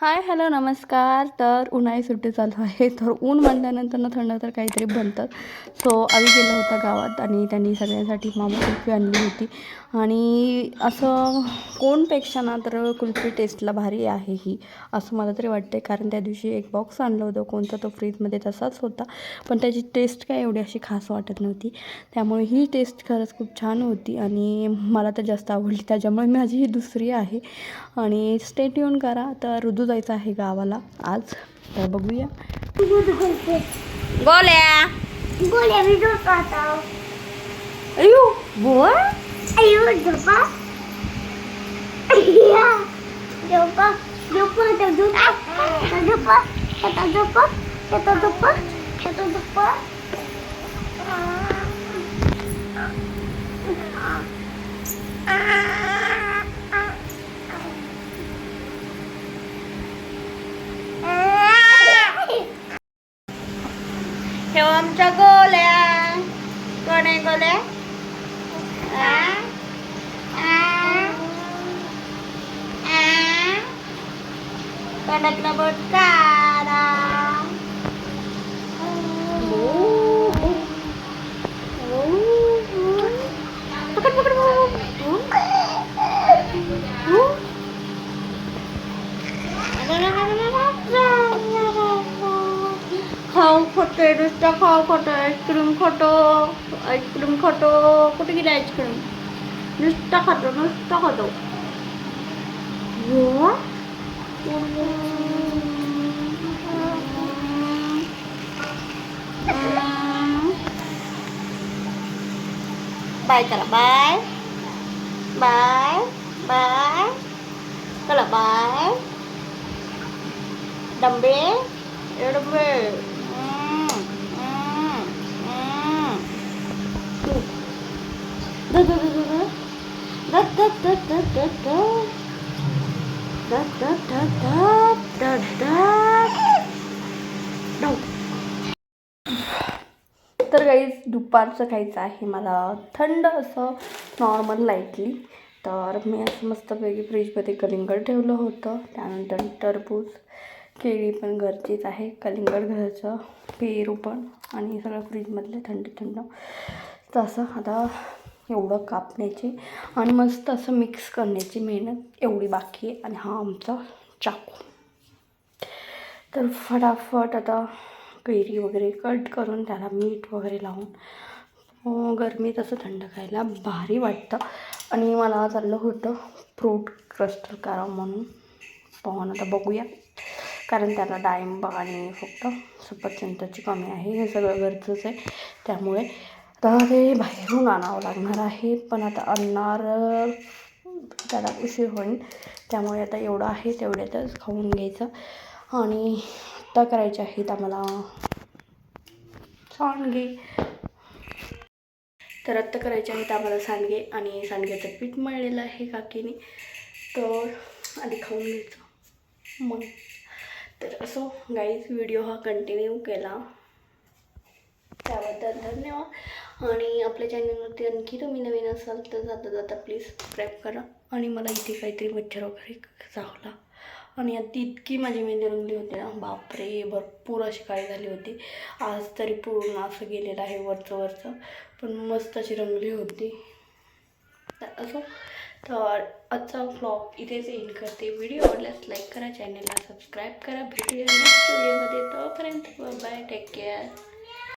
Hi hello नमस्कार. तर उन्हाळी सुट्टी चालू आहे. तर ऊन म्हणल्यानंतर ना थंड तर काहीतरी बनतं. सो आम्ही गेलो होता गावात आणि त्यांनी सगळ्यांसाठी मामा कुल्फी आणली होती. आणि असं कोणपेक्षा ना तर कुल्फी टेस्टला भारी आहे ही असं मला तरी वाटते कारण त्या दिवशी एक बॉक्स आणलं होतं. कोणता तो फ्रीजमध्ये तसाच होता. पण त्याची टेस्ट काय एवढी अशी खास वाटत नव्हती. त्यामुळे ही टेस्ट खरंच खूप छान होती आणि मला तर जास्त आवडली. त्याच्यामुळे माझी ही दुसरी आहे. आणि स्टेट येऊन करा. तर ऋतू जायचं आहे गावाला आज. तर बघूया. गोल्या. गोळ्या मी झोपा आता. अयो बोल. अयो झोपा. अय्या झोपा. झोपा आता झोपा. आता झोपा. आता झोपा. आता झोपा. आता झोपा. ठेव आमच्या गोल्या. कोण आहे गोल्या कडकला बोट का? खाऊ खोटं नुसतं खाऊ खोटं आईस्क्रीम खातो आईस्क्रीम खातो कुठे गेली आईस्क्रीम नुसतं खातो नुसतं खातो हो बाय चला बाय बाय बाय चला बाय डंबे तर काही दुपारचं खायचं आहे मला. थंड असं नॉर्मल लाईटली तर मी असं मस्तपैकी फ्रीजमध्ये कलिंगड ठेवलं होतं. त्यानंतर टरबूज केळी पण घरचीच आहे. कलिंगड घरचं पेरू पण आणि सगळं फ्रीजमधलं थंड थंड तसं आता एवढं कापण्याची आणि मस्त असं मिक्स करण्याची मेहनत एवढी बाकी आहे. आणि हा आमचा चाकू. तर फटाफट आता कैरी वगैरे कट करून त्याला मीठ वगैरे लावून अं, गरमीत असं थंड खायला भारी वाटतं. आणि मला चाललं होतं फ्रूट क्रस्टर करावं म्हणून. पाहून आता बघूया. कारण त्याला डाळिंब आणि फक्त सफरचंदाची कमी आहे. हे सगळं गरजेचं आहे. त्यामुळे तर ते बाहेरून आणावं लागणार आहे. पण आता आणणार त्याला उशीर होईल. त्यामुळे आता एवढं आहे तेवढ्यातच खाऊन घ्यायचं. आणि आत्ता करायचे आहेत आम्हाला. सांडगे. तर आत्ता करायचे आहेत आम्हाला सांडगे आणि सांडग्याचं पीठ मळलेलं आहे काकीने. तर आधी खाऊन घ्यायचं. मग. तर असो गाईज व्हिडिओ हा कंटिन्यू केला. त्याबद्दल धन्यवाद. आणि आपल्या चॅनलवरती आणखी तुम्ही नवीन असाल तर जाता जाता प्लीज सबस्क्राईब करा. आणि मला इथे काहीतरी मच्छर वगैरे चावला. आणि आता इतकी माझी मेहंदी रंगली होती ना. बापरे भरपूर अशी काळी झाली होती. आज तरी पूर्ण असं गेलेलं आहे वरचं वरचं. पण मस्त अशी रंगली होती. तर असो. तर आजचा व्लॉग इथेच एंड करते. व्हिडिओ आवडल्यास लाईक करा चॅनलला सबस्क्राईब करा. भेटूया नेक्स्ट व्हिडिओमध्ये तोपर्यंत बाय टेक केअर